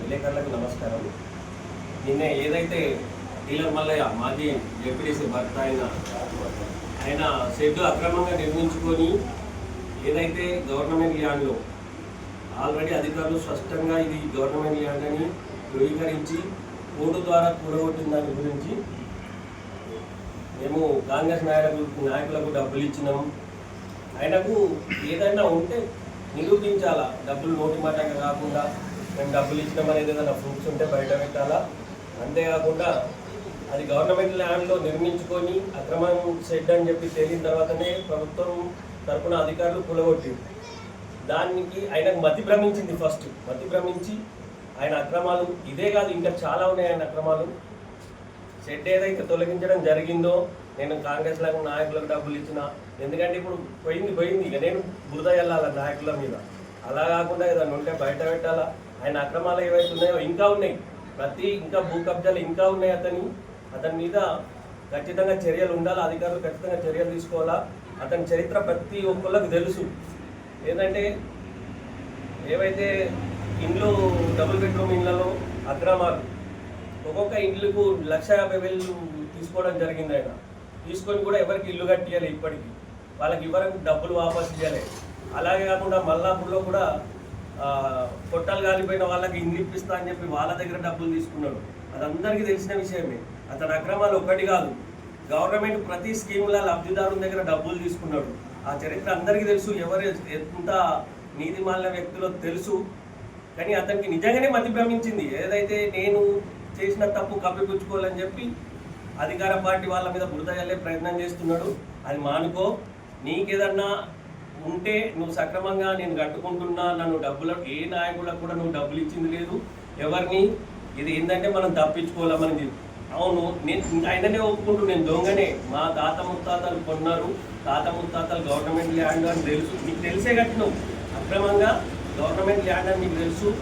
విలేకరులకు నమస్కారం. నిన్న ఏదైతే డీలర్ మల్లయ్య మాజీ డిప్యూటీసీ భర్త ఆయన ఆయన షెడ్ అక్రమంగా నిర్మించుకొని ఏదైతే గవర్నమెంట్ ల్యాండ్లో ఆల్రెడీ అధికారులు స్పష్టంగా ఇది గవర్నమెంట్ ల్యాండ్ అని ధృవీకరించి కోర్టు ద్వారా కూడగొట్టిన దాని గురించి మేము కాంగ్రెస్ నాయకులకు నాయకులకు డబ్బులు ఇచ్చినాం. ఆయనకు ఏదైనా ఉంటే నిరూపించాలా? డబ్బులు నోటి మాటగా కాకుండా మేము డబ్బులు అనేది ఏదైనా ప్రూఫ్స్ ఉంటే బయట పెట్టాలా? అంతేకాకుండా అది గవర్నమెంట్ ల్యాండ్లో నిర్మించుకొని అక్రమం షెడ్ అని చెప్పి తేలిన తర్వాతనే ప్రభుత్వం తరఫున అధికారులు కూలగొట్టింది దానికి ఆయనకు మతి భ్రమించింది ఫస్ట్ మతి భ్రమించి ఆయన అక్రమాలు ఇదే కాదు ఇంకా చాలా ఉన్నాయి ఆయన అక్రమాలు. షెడ్ ఏదైతే తొలగించడం జరిగిందో నేను కాంగ్రెస్ లాగా నాయకులకు డబ్బులు ఇచ్చిన ఎందుకంటే ఇప్పుడు పోయింది పోయింది. ఇక నేను బురద వెళ్ళాల నాయకుల మీద. అలా కాకుండా ఏదైనా ఉంటే బయట పెట్టాలా? ఆయన అక్రమాలు ఏవైతే ఉన్నాయో ఇంకా ఉన్నాయి. ప్రతి ఇంకా భూ కబ్జాలు ఇంకా ఉన్నాయి అతని. అతని మీద ఖచ్చితంగా చర్యలు ఉండాలి. అధికారులు ఖచ్చితంగా చర్యలు తీసుకోవాలా? అతని చరిత్ర ప్రతి ఒక్కళ్ళకి తెలుసు. ఏంటంటే ఏవైతే ఇండ్లు డబుల్ బెడ్రూమ్ ఇండ్లలో అక్రమాలు ఒక్కొక్క ఇల్లుకు లక్ష యాభై వేలు తీసుకోవడం జరిగింది ఆయన. తీసుకొని కూడా ఎవరికి ఇల్లు కట్టియాలి ఇప్పటికి. వాళ్ళకి ఇవ్వరకు డబ్బులు వాపసు ఇవ్వాలి అలాగే కాకుండా మల్లాపూర్లో కూడా పొట్టాలు కాలిపోయిన వాళ్ళకి ఇల్లు ఇప్పిస్తా అని చెప్పి వాళ్ళ దగ్గర డబ్బులు తీసుకున్నాడు. అది అందరికీ తెలిసిన విషయమే. అతని అక్రమాలు ఒక్కటి కాదు. గవర్నమెంట్ ప్రతి స్కీమ్ల లబ్ధిదారుల దగ్గర డబ్బులు తీసుకున్నాడు. ఆ చరిత్ర అందరికీ తెలుసు. ఎవరు ఎంత నీతిమాలిన వ్యక్తులో తెలుసు. కానీ అతనికి నిజంగానే మతి భ్రమించింది. ఏదైతే నేను చేసిన తప్పు కప్పిపుచ్చుకోవాలని చెప్పి అధికార పార్టీ వాళ్ళ మీద బురద ప్రయత్నం చేస్తున్నాడు. అది మానుకో. నీకేదన్నా ఉంటే నువ్వు సక్రమంగా నేను కట్టుకుంటున్నా నన్ను డబ్బులు ఏ నాయకులకు కూడా నువ్వు డబ్బులు ఇచ్చింది లేదు. ఎవరిని? ఇది ఏంటంటే మనం తప్పించుకోవాలా మనం అవును నేను ఇంకా ఆయననే ఒప్పుకుంటూ నేను దొంగనే. మా తాత ముత్తాతలు కొన్నారు. తాత ముత్తాతలు గవర్నమెంట్ ల్యాండ్ అని తెలుసు. నీకు తెలిసే కట్టినావు. అక్రమంగా గవర్నమెంట్ ల్యాండ్ అని నీకు తెలుసు.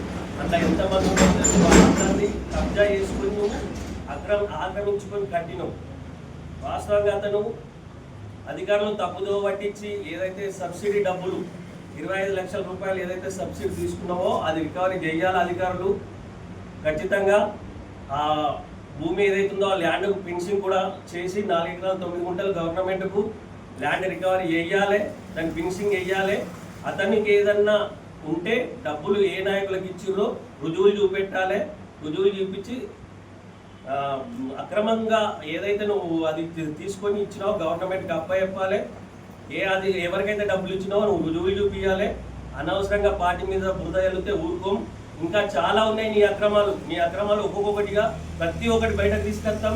అట్లా ఎంతమంది మంది తెలుసు. వాళ్ళందరినీ కబ్జా చేసుకుని నువ్వు అక్రమ ఆక్రమించుకొని కట్టినావు. వాస్తవంగా అతను అధికారులు తప్పుదో పట్టించి ఏదైతే సబ్సిడీ డబ్బులు ఇరవై ఐదు లక్షల రూపాయలు ఏదైతే సబ్సిడీ తీసుకున్నావో అది రికవరీ చేయాలి అధికారులు. ఖచ్చితంగా ఆ భూమి ఏదైతుందో ఆ ల్యాండ్ ఫినిషింగ్ కూడా చేసి నాలుగు ఎకరాలు తొమ్మిది గుంటలు గవర్నమెంట్కు ల్యాండ్ రికవరీ వేయాలి దానికి ఫినిషింగ్ వేయాలి అతనికి ఏదన్నా ఉంటే డబ్బులు ఏ నాయకులకు ఇచ్చిర్రో రుజువులు చూపెట్టాలి రుజువులు చూపించి అక్రమంగా ఏదైతే నువ్వు అది తీసుకొని ఇచ్చినావో గవర్నమెంట్కి అప్పచెప్పాలి ఏ అది ఎవరికైతే డబ్బులు ఇచ్చినావో నువ్వు రుజువులు చూపించాలి అనవసరంగా పార్టీ మీద బురద వెళితే ఊరుకోం. ఇంకా చాలా ఉన్నాయి నీ అక్రమాలు. నీ అక్రమాలు ఒక్కొక్కటిగా ప్రతి ఒక్కటి బయటకు తీసుకొస్తాం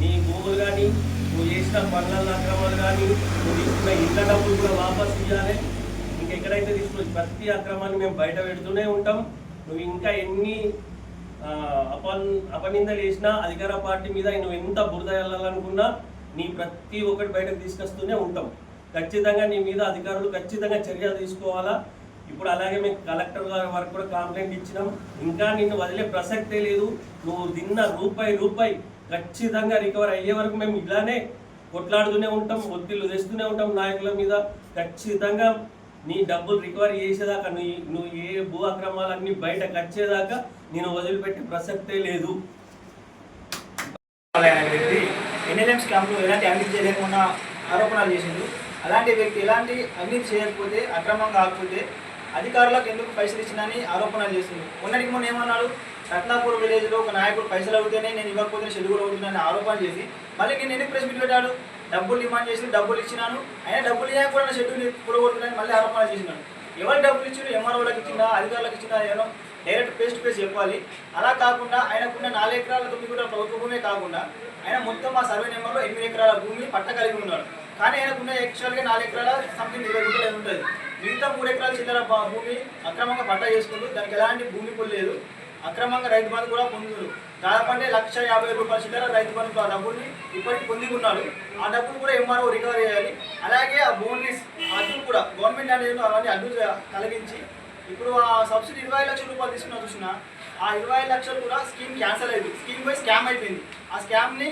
నీ భూములు కానీ నువ్వు చేసిన పనుల అక్రమాలు కానీ నువ్వు తీసుకున్న ఇళ్ళ డబ్బులు కూడా వాపస్ ఇవ్వాలి ఇంకెక్కడైతే తీసుకున్న ప్రతి అక్రమాన్ని మేము బయట పెడుతూనే ఉంటాం. నువ్వు ఇంకా ఎన్ని అపన్ అపనిందలు వేసినా అధికార పార్టీ మీద నువ్వు ఎంత బురద వెళ్ళాలనుకున్నా నీ ప్రతి ఒక్కటి బయటకు తీసుకొస్తూనే ఉంటాం. ఖచ్చితంగా నీ మీద అధికారులు ఖచ్చితంగా చర్య తీసుకోవాలా? ఇప్పుడు అలాగే మేము కలెక్టర్ గారి వరకు కూడా కంప్లైంట్ ఇచ్చినాం. ఇంకా నిన్ను వదిలే ప్రసక్తే లేదు. నువ్వు తిన్న రూపాయి రూపాయి ఖచ్చితంగా రికవర్ అయ్యే వరకు మేము ఇలానే కొట్లాడుతూనే ఉంటాం ఒత్తిళ్ళు తెస్తూనే ఉంటాం నాయకుల మీద. ఖచ్చితంగా నీ డబ్బులు రికవరీ చేసేదాకా నువ్వు నువ్వు ఏ భూ అక్రమాలన్నీ బయట కచ్చేదాకా నేను వదిలిపెట్టే ప్రసక్తే లేదు. వ్యక్తి ఎన్ఎల్ఎం స్కామ్లో ఎలాంటి అవినీతి చేయలేకుండా ఆరోపణలు చేసిండు. అలాంటి వ్యక్తి ఎలాంటి అవినీతి చేయకపోతే అక్రమం కాకపోతే అధికారులకు ఎందుకు పైసలు ఇచ్చినని ఆరోపణలు చేసింది మొన్నటికి మొన్న ఏమన్నాడు? రత్నాపూర్ విలేజ్లో ఒక నాయకుడు పైసలు అవుతేనే నేను ఇవ్వకపోతే షెడ్యూల్ అవుతుందని ఆరోపణ చేసి మళ్ళీ నేను ఎందుకు ప్రెస్ మీట్ పెట్టాడు? డబ్బులు డిమాండ్ చేసి డబ్బులు ఇచ్చినాను. అయినా డబ్బులు ఇవ్వక షెడ్యూల్ కూడగొడుతున్నాను మళ్ళీ ఆరోపణ చేసినాను ఎవరు డబ్బులు ఇచ్చారు ఎంఆర్ఓలకు ఇచ్చిందా అధికారులకు ఇచ్చిందా ఏమో డైరెక్ట్ ఫేస్ టు ఫేస్ చెప్పాలి. అలా కాకుండా ఆయనకున్న నాలుగు ఎకరాల తొమ్మిది కూడా ప్రభుత్వ భూమే కాకుండా ఆయన మొత్తం ఆ సర్వే నెంబర్లో ఎనిమిది ఎకరాల భూమి పట్ట కలిగి ఉన్నాడు. కానీ ఆయనకున్న యాక్చువల్గా నాలుగు ఎకరాల సంథింగ్ ఇరవై గుంటలు ఉంటుంది మిగతా మూడు ఎకరాల చిల్లర భూమి అక్రమంగా పట్ట చేసుకుంటూ దానికి ఎలాంటి భూమి పొందలేదు లేదు. అక్రమంగా రైతు బంధు కూడా పొందుతారు దాదాపు అంటే లక్ష యాభై రూపాయల చిల్లర రైతు బంధు ఆ డబ్బుని ఇప్పటికి పొంది ఉన్నాడు ఆ డబ్బులు కూడా ఎంఆర్ఓ రికవర్ చేయాలి. అలాగే ఆ భూమిని అడ్డు కూడా గవర్నమెంట్ అనేది అవన్నీ అడ్డు కలిగించి ఇప్పుడు ఆ సబ్సిడీ ఇరవై లక్షల రూపాయలు తీసుకున్నా చూసిన ఆ ఇరవై లక్షలు కూడా స్కీమ్ క్యాన్సిల్ అయింది. స్కీమ్ పోయి స్కామ్ అయిపోయింది. ఆ స్కామ్ని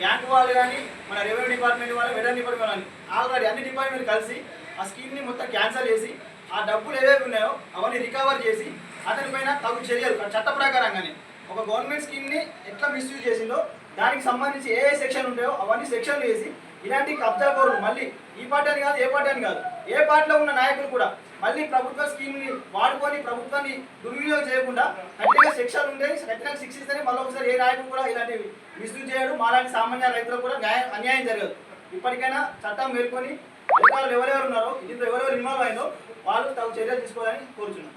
బ్యాంక్ వాళ్ళు కానీ మన రెవెన్యూ డిపార్ట్మెంట్ వాళ్ళు వెటర్నరీ డిపార్ట్మెంట్ కానీ ఆల్రెడీ అన్ని డిపార్ట్మెంట్ కలిసి ఆ స్కీమ్ని మొత్తం క్యాన్సిల్ చేసి ఆ డబ్బులు ఏవేవి ఉన్నాయో అవన్నీ రికవర్ చేసి అతని పైన తగు చర్యలు చట్ట ప్రకారంగానే ఒక గవర్నమెంట్ స్కీమ్ని ఎట్లా మిస్యూజ్ చేసిందో దానికి సంబంధించి ఏ ఏ సెక్షన్ ఉంటాయో అవన్నీ సెక్షన్లు వేసి ఇలాంటి కబ్జా కోరు మళ్ళీ ఈ పార్టీ అని కాదు ఏ పార్టీ అని కాదు ఏ పార్టీలో ఉన్న నాయకులు కూడా మళ్ళీ ప్రభుత్వ స్కీమ్ని వాడుకొని ప్రభుత్వాన్ని దుర్వినియోగం చేయకుండా కఠినంగా శిక్షలు ఉండే కఠినంగా శిక్షిస్తేనే మళ్ళీ ఒకసారి ఏ నాయకుడు కూడా ఇలాంటివి మిస్యూజ్ చేయడు. మాలాంటి సామాన్య రైతులకు కూడా న్యాయం అన్యాయం జరగదు. ఇప్పటికైనా చట్టం మేల్కొని అధికారులు ఎవరెవరు ఉన్నారో దీంట్లో ఎవరెవరు ఇన్వాల్వ్ అయిందో వాళ్ళు తగు చర్యలు తీసుకోవాలని కోరుచున్నాను